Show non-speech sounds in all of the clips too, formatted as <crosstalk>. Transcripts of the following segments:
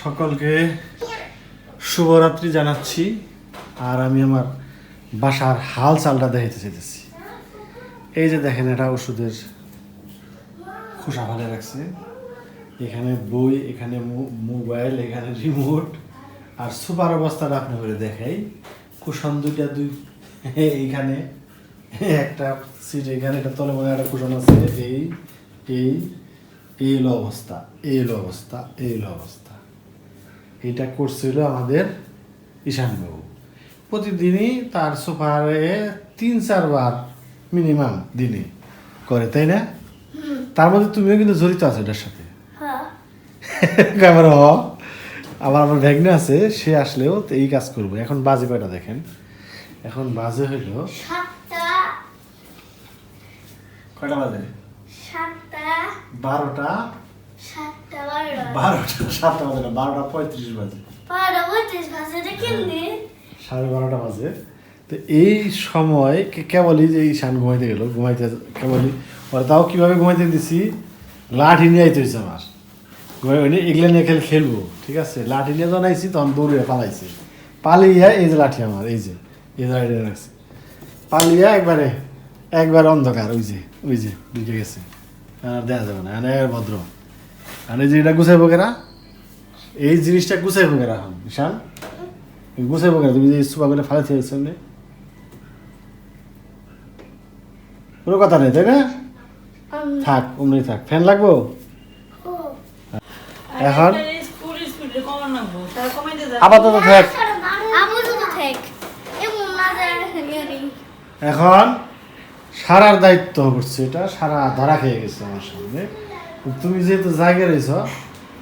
সকলকে শুভরাত্রি জানাচ্ছি। আর আমি আমার বাসার হাল চালটা দেখাইতে চাইতেছি। এই যে দেখেন, এটা ওষুধের খোসা ভালো রাখছে। এখানে বই, এখানে মোবাইল, এখানে রিমোট আর সুপার অবস্থাটা আপনি করে দেখাই। কুশন দুইটা, দুই এইখানে, একটা সিট এখানে, একটা তলে মনে একটা কুশন আছে। এই এই এই হলো অবস্থা, এই অবস্থা এই অবস্থা। এটা করছিল আমাদের ঈশানবাবু। প্রতিদিনই তার সোফারে তিন চারবার মিনিমাম দিনে করে তাই না? তার মধ্যে তুমিও কিন্তু জড়িত আছো এটার সাথে। হ্যাঁ। <laughs> ক্যামেরা আবার আমার ভ্যাগনে আছে সে আসলেও তো এই কাজ করব। এখন বাজে কয়টা দেখেন? এখন বাজে হইল কয়টা বাজে? বারোটা। বারোটা সাতটা বাজে না বারোটা পঁয়ত্রিশ বাজে। কেমনি? সাড়ে বারোটা বাজে। তো এই সময় কে- কেবলই যে এই শান ঘুমাইতে গেল ঘুমাইতে কেবলই। ওরা তাও কীভাবে ঘুমাইতে দিছি? লাঠি নিয়ে আইতে হয়েছে আমার। ঘুমাই মানে এগুলো নিয়ে খেলে খেলব ঠিক আছে? লাঠি নিয়ে যখন আইছি তখন দৌড়ে পালাইছে। পালিয়ে এই যে লাঠি আমার এই যে এই যে লাঠি রাখছি। পালিয়ে একবারে একবার অন্ধকার ওই যে ওই যে ঢুকে গেছে। আর দেখা যাবে না ভদ্র। আর এই যে এটা গুছাইবো কেরা? এই জিনিসটা গুছাইবো কেরা এখন? বিশাল গুছাইবো কেন তুমি যে সুপা করে থেকে সামনে কোনো কথা নেই তাই না? থাক অমনি থাক। ফ্যান লাগবো? ও, এখন? আপাতত থাক। এখন সারার দায়িত্ব করছে এটা সারা ধরা খেয়ে গেছে আমার সামনে। তুমি যেহেতু জায়গায় রয়েছ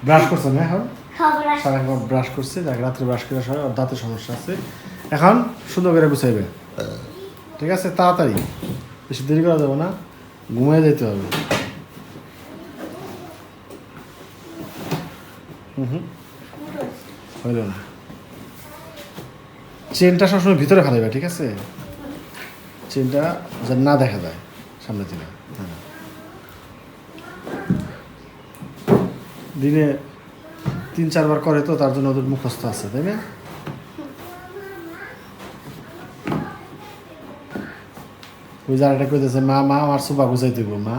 ব্রাশ করছ না এখন? খবর আছে ব্রাশ করছে দেখ রাত্রে ব্রাশ করে সবাই দাঁতের সমস্যা আছে। এখন সুন্দর করে গুছাইবে। ঠিক আছে তাড়াতাড়ি। বেশি দেরি করা যাবে না ঘুমিয়ে যেতে হবে। হুম হুম। হইল না। চেনটা সবসময় ভিতরে ফেলাইবে ঠিক আছে? চেনটা যেন না দেখা যায় সামনে থেকে হ্যাঁ। দিনে তিন চারবার করে তো তার জন্য ওদের মুখস্থ আছে তাই না? ওই যারাটা কইতেছে মা মা আমার সুপা গুছাই দিব মা।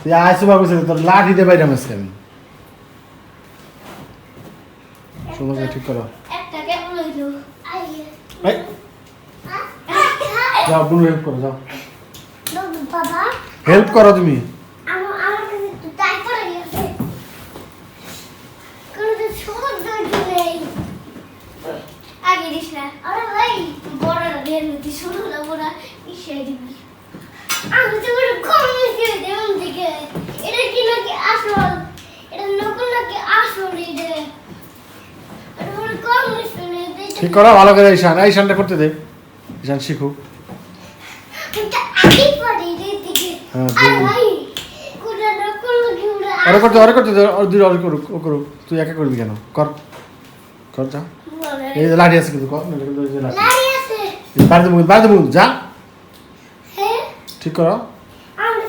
তুই আয় সুপা গুছাই তোর লাঠি দিয়ে বাইরে মাসকে আমি। সুন্দর ঠিক করো। যাও বুনু হেল্প করো যাও। হেল্প করো তুমি আমার আমার কাছে একটু টাই পড়ে গেছে কোনো তো সমুদ্র নেই আগে দিস না আরে ভাই বড় বের হতে শুরু হলো বড় ইসে দিবি আমি তো বড় কম মিশে দেবন থেকে। এটা কি নাকি আসল? এটা নকল নাকি আসল এটা এটা বড় কম মিশে নেই ঠিক করো ভালো করে ঈশান ঈশানটা করতে দে। ঈশান শিখুক হ্যাঁ, করতে আরে করতে দুই করুক ও করুক। তুই একা করবি কেন? কর। কর যা। এই লাঠি আছে কিন্তু কর যে বাড়িতে বাড়িতে ঠিক করো। আমার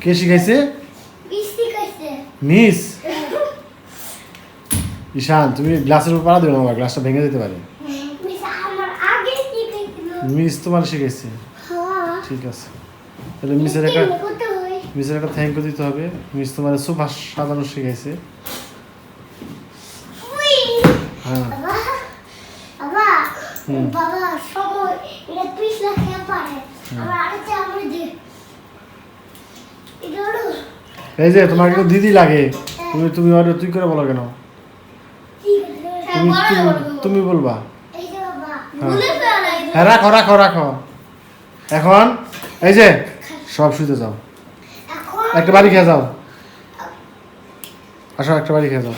কে শিখাইছে? মিস <laughs> ঈশান তুমি গ্লাসের উপর পাড়া দিও না গ্লাসটা ভেঙে যেতে পারে। মিস আমার তোমার শিখাইছে। হ্যাঁ। ঠিক আছে। তাহলে মিসের একটা মিসের একটা থ্যাংক ইউ দিতে হবে। মিস তোমার সোফা সাজানো শিখাইছে। হ্যাঁ। বাবা সময় এটা পিছলা খেয়ে পারে। আমার আরেকটা আমার যে এটা হলো এই যে তোমার কিন্তু দিদি লাগে। তুমি তুমি ওর তুই করে বলো কেন? তুমি তুমি তুমি বলবা। এই হ্যাঁ। হ্যাঁ রাখো রাখো রাখো। এখন এই যে সব শুতে যাও। একটা বাড়ি খেয়ে যাও। আসো একটা বাড়ি খেয়ে যাও।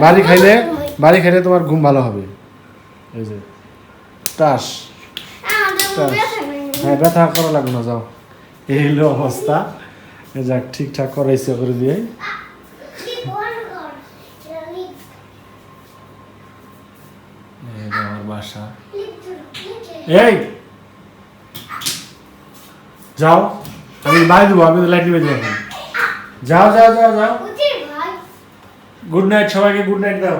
বাড়ি খাইলে বাড়ি খাইলে তোমার ঘুম ভালো হবে। এই যে। টাস আমাদের টাস। ব্যথা নেই হ্যাঁ ব্যথা করা লাগবে না যাও। এই হলো অবস্থা। যাক ঠিকঠাক করাইছে করে দিয়ে। আমার বাসা। এই! যাও আমি বাইরে দেবো আমি লাইট নিবে এখন যাও যাও যাও। যাও গুড নাইট সবাইকে গুড নাইট দাও।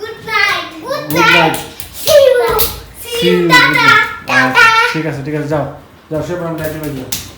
Good night good Good night. Night see you see See you you, tata good night. Tata ঠিক আছে ঠিক আছে যাও। যাও সে যাও।